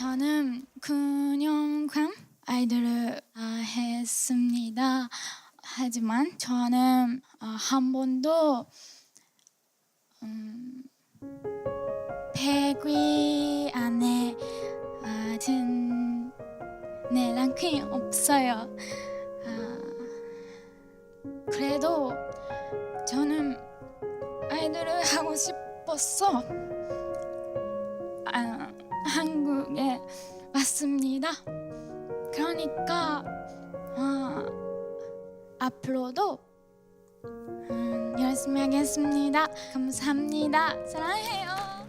저는 9년간 아이돌을 아, 했습니다. 하지만 저는 아, 한 번도 음, 100위 안에 아, 든 네, 랭킹이 없어요. 아, 그래도 저는 아이돌을 하고 싶었어. 아, 한국에 왔습니다. 그러니까 아, 앞으로도 음, 열심히 하겠습니다. 감사합니다. 사랑해요.